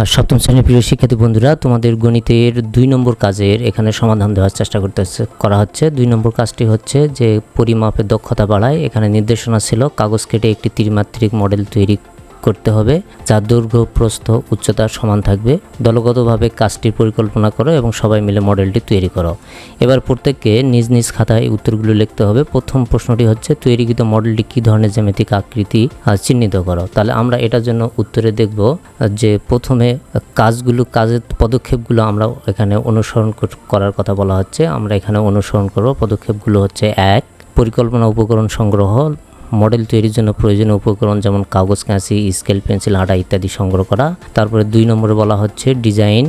আর সপ্তম শ্রেণির প্রিয় শিক্ষার্থী বন্ধুরা, তোমাদের গণিতের দুই নম্বর কাজের এখানে সমাধান দেওয়ার চেষ্টা করতে করা হচ্ছে। দুই নম্বর কাজটি হচ্ছে যে পরিমাপের দক্ষতা বাড়ায়। এখানে নির্দেশনা ছিল, কাগজ কেটে একটি ত্রিমাত্রিক মডেল তৈরি করতে হবে যার দৈর্ঘ্য, প্রস্থ, উচ্চতা সমান থাকবে। দলগতভাবে কাজটির পরিকল্পনা করো এবং সবাই মিলে মডেলটি তৈরি করো। এবার প্রত্যেককে নিজ নিজ খাতায় উত্তরগুলো লিখতে হবে। প্রথম প্রশ্নটি হচ্ছে, তৈরিকৃত মডেলটি কী ধরনের জ্যামিতিক আকৃতি চিহ্নিত করো। তাহলে আমরা এটার জন্য উত্তরে দেখব যে প্রথমে কাজগুলো, কাজের পদক্ষেপগুলো আমরা এখানে অনুসরণ কর- করার কথা বলা হচ্ছে। আমরা এখানে অনুসরণ করব। পদক্ষেপগুলো হচ্ছে এক, পরিকল্পনা উপকরণ সংগ্রহ মডেল তৈরির জন্য প্রয়োজনীয় উপকরণ যেমন কাগজ কাঁচি স্কেল, পেন্সিল, আটা ইত্যাদি সংগ্রহ করা। তারপরে দুই নম্বরে বলা হচ্ছে ডিজাইন।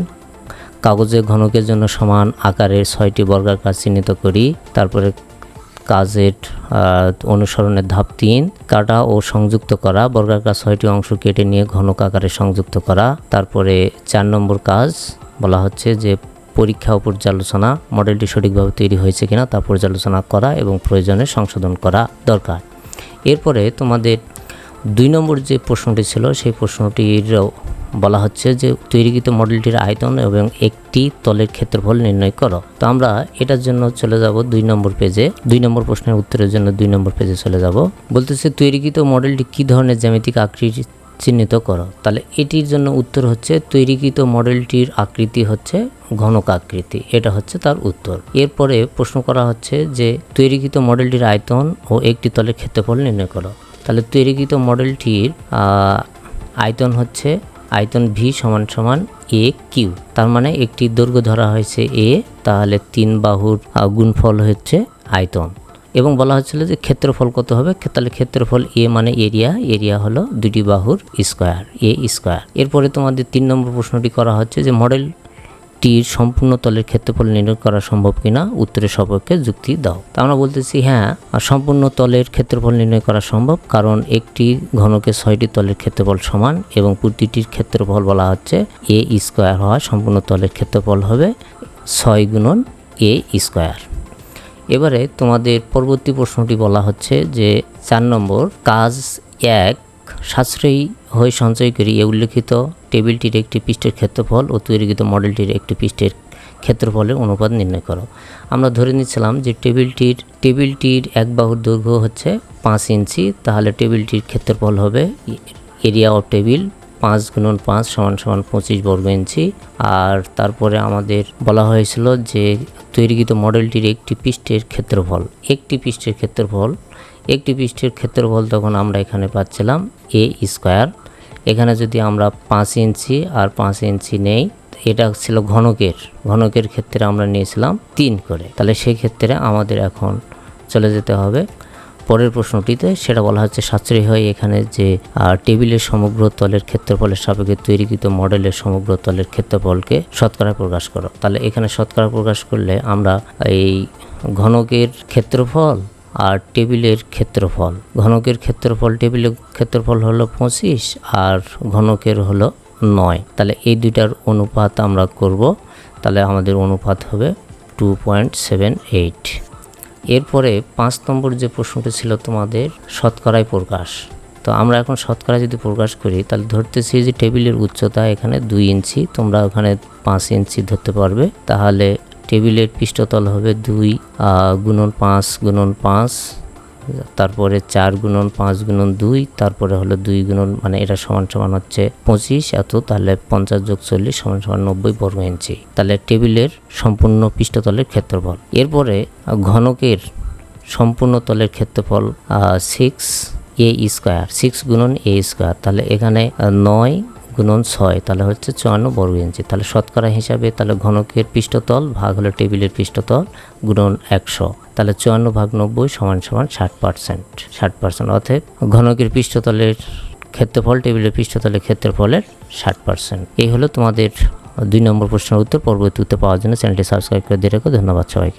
কাগজের ঘনকের জন্য সমান আকারের ছয়টি বর্গাকার চিহ্নিত করি। তারপরে কাজের অনুসরণের ধাপ তিন, কাটা ও সংযুক্ত করা। বর্গাকার ছয়টি অংশ কেটে নিয়ে ঘনক আকারে সংযুক্ত করা। তারপরে চার নম্বর কাজ বলা হচ্ছে যে পরীক্ষা ও পর্যালোচনা। মডেলটি সঠিকভাবে তৈরি হয়েছে কিনা তা পর্যালোচনা করা এবং প্রয়োজনে সংশোধন করা দরকার। এরপরে তোমাদের দুই নম্বর যে প্রশ্নটি ছিল, সেই প্রশ্নটির বলা হচ্ছে যে তৈরিকৃত মডেলটির আয়তন এবং একটি তলের ক্ষেত্রফল নির্ণয় করো। তো আমরা এটার জন্য চলে যাব দুই নম্বর পেজে দুই নম্বর প্রশ্নের উত্তরের জন্য দুই নম্বর পেজে চলে যাব। বলতেছে তৈরিকৃত মডেলটি কী ধরনের জ্যামিতিক আকৃতি চিহ্নিত করো। তাহলে এটির জন্য উত্তর হচ্ছে তৈরিকৃত মডেলটির আকৃতি হচ্ছে ঘনক আকৃতি এটা হচ্ছে তার উত্তর। এরপরে প্রশ্ন করা হচ্ছে যে তৈরিকৃত মডেলটির আয়তন ও একটি তলের ক্ষেত্রফল নির্ণয় করো। তাহলে তৈরিকৃত মডেলটির আয়তন হচ্ছে আয়তন ভি সমান সমান এ কিউ তার মানে একটি দৈর্ঘ্য ধরা হয়েছে এ তাহলে তিন বাহুর গুণফল হচ্ছে আয়তন। এবং বলা হচ্ছিল যে ক্ষেত্রফল কত হবে? তাহলে ক্ষেত্রফল এ মানে এরিয়া এরিয়া হলো দুটি বাহুর স্কোয়ার এ স্কোয়ার এরপরে তোমাদের তিন নম্বর প্রশ্নটি করা হচ্ছে যে মডেলটির সম্পূর্ণ তলের ক্ষেত্রফল নির্ণয় করা সম্ভব কিনা? উত্তরের সপক্ষে যুক্তি দাও। তা আমরা বলতেছি হ্যাঁ সম্পূর্ণ তলের ক্ষেত্রফল নির্ণয় করা সম্ভব কারণ একটি ঘনকে ছয়টি তলের ক্ষেত্রফল সমান এবং প্রতিটির ক্ষেত্রফল বলা হচ্ছে এ স্কোয়ার হওয়া সম্পূর্ণ তলের ক্ষেত্রফল হবে ছয় গুণন এ স্কোয়ার এবারে তোমাদের পরবর্তী প্রশ্নটি বলা হচ্ছে যে চার নম্বর, কাজ এক, সাশ্রয়ী হয়ে সঞ্চয় করি এ উল্লেখিত টেবিলটির একটি পৃষ্ঠের ক্ষেত্রফল ও তৈরিকৃত মডেলটির একটি পৃষ্ঠের ক্ষেত্রফলের অনুপাত নির্ণয় করো। আমরা ধরে নিচ্ছিলাম যে টেবিলটির টেবিলটির এক বাহুর দৈর্ঘ্য হচ্ছে পাঁচ ইঞ্চি, তাহলে টেবিলটির ক্ষেত্রফল হবে এরিয়া অফ টেবিল পাঁচ গুণন পাঁচ সমান সমান পঁচিশ বর্গ ইঞ্চি। আর তারপরে আমাদের বলা হয়েছিল যে তৈরিকৃত মডেলটির একটি পৃষ্ঠের ক্ষেত্রফল। একটি পৃষ্ঠের ক্ষেত্রফল। একটি পৃষ্ঠের ক্ষেত্রফল তখন আমরা এখানে পাচ্ছিলাম এ স্কোয়ার। এখানে যদি আমরা পাঁচ ইঞ্চি আর পাঁচ ইঞ্চি নেই, এটা ছিল ঘনকের। ঘনকের ক্ষেত্রে আমরা নিয়েছিলাম তিন করে। তাহলে সেই ক্ষেত্রে আমাদের এখন চলে যেতে হবে পরের প্রশ্নটিতে সেটা বলা হচ্ছে, সাশ্রয়ী হয় এখানে যে টেবিলের সমগ্র তলের ক্ষেত্রফলের সাপেক্ষে তৈরিকৃত মডেলের সমগ্র তলের ক্ষেত্রফলকে শতকরা প্রকাশ করো। তাহলে এখানে শতকরা প্রকাশ করলে আমরা এই ঘনকের ক্ষেত্রফল আর টেবিলের ক্ষেত্রফল। ঘনকের ক্ষেত্রফল, টেবিলের ক্ষেত্রফল হলো পঁচিশ আর ঘনকের হলো নয়। তাহলে এই দুইটার অনুপাত আমরা করব। তাহলে আমাদের অনুপাত হবে টু পয়েন্ট সেভেন এইট। এরপরে পাঁচ নম্বর যে প্রশ্নটি ছিল তোমাদের, শতকরায় প্রকাশ। তো আমরা এখন শতকরা যদি প্রকাশ করি, তাহলে ধরতেছি যে টেবিলের উচ্চতা এখানে দুই ইঞ্চি, তোমরা ওখানে পাঁচ ইঞ্চি ধরতে পারবে। তাহলে টেবিলের পৃষ্ঠতল হবে দুই গুণন পাঁচ গুণন পাঁচ তারপরে চার গুণন, পাঁচ গুণন, দুই, তারপরে হলো দুই গুণন মানে এটা সমান সমান হচ্ছে পঁচিশ, এত, তাহলে পঞ্চাশ যোগ চল্লিশ সমান সমান নব্বই বর্গ ইঞ্চি। তাহলে টেবিলের সম্পূর্ণ পৃষ্ঠতলের ক্ষেত্রফল। এরপরে ঘনকের সম্পূর্ণ তলের ক্ষেত্রফল সিক্স এ স্কোয়ার সিক্স গুণন এ স্কোয়ার তাহলে এখানে নয় গুণন ছয়, তাহলে হচ্ছে চুয়ান্ন বর্গ ইঞ্চি। তাহলে শতকরা হিসাবে তাহলে ঘনকের পৃষ্ঠতল ভাগ হলো টেবিলের পৃষ্ঠতল গুণন একশো। তাহলে চুয়ান্ন ভাগ নব্বই সমান সমান ষাট পার্সেন্ট ষাট পার্সেন্ট। অর্থাৎ ঘনকের পৃষ্ঠতলের ক্ষেত্রফল টেবিলের পৃষ্ঠতলের ক্ষেত্রফলের ষাট পার্সেন্ট। এই হলো তোমাদের দুই নম্বর প্রশ্নের উত্তর। পরবর্তী উত্তর পাওয়ার জন্য চ্যানেলটি সাবস্ক্রাইব করে দিয়ে রেখো। ধন্যবাদ সবাইকে।